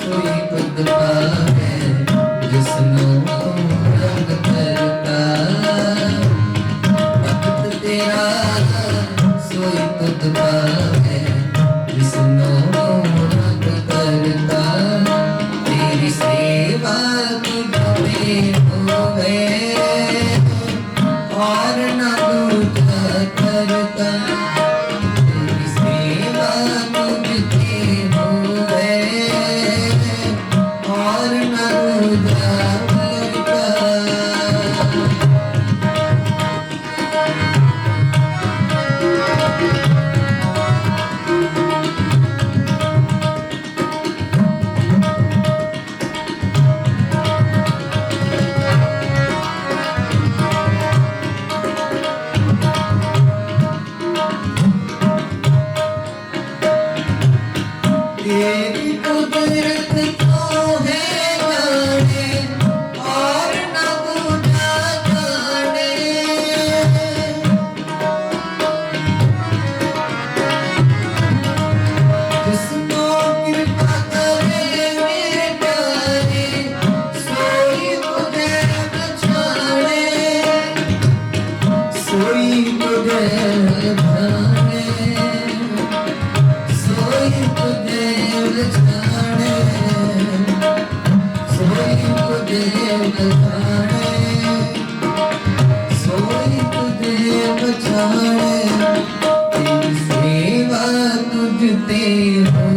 ਸੁਈ ਪਦ ਪਾਵੇ सोई तुझे भाने सोई तुझे उलझाने सोई तुझे उलझाने सोई तुझे बचाने तेरी सेवा तुझते हो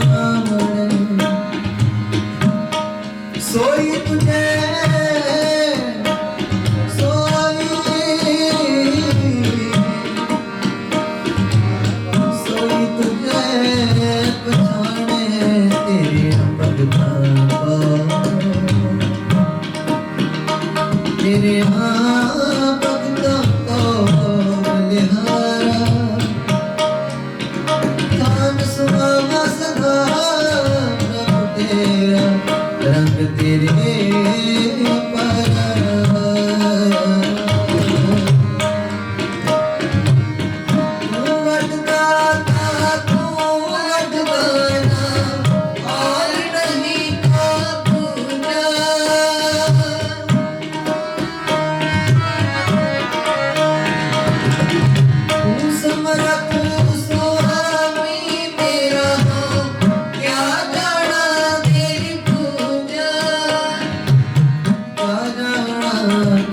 Oh. ਤੇਰੇ ਪਰ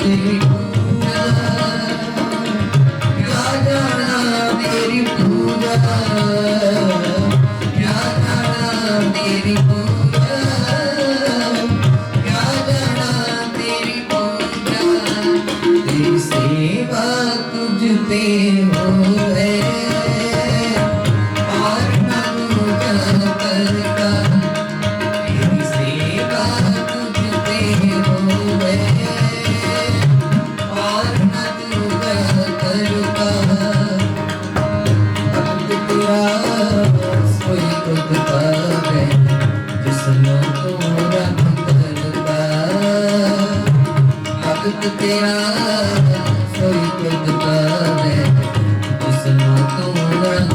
तेरी सेवा तुझ पे हो रही ਤੇਰਾ ਸੋਈ ਤੇ ਬਤਾ ਦੇ ਜਿਸ ਨਾ ਤੂੰ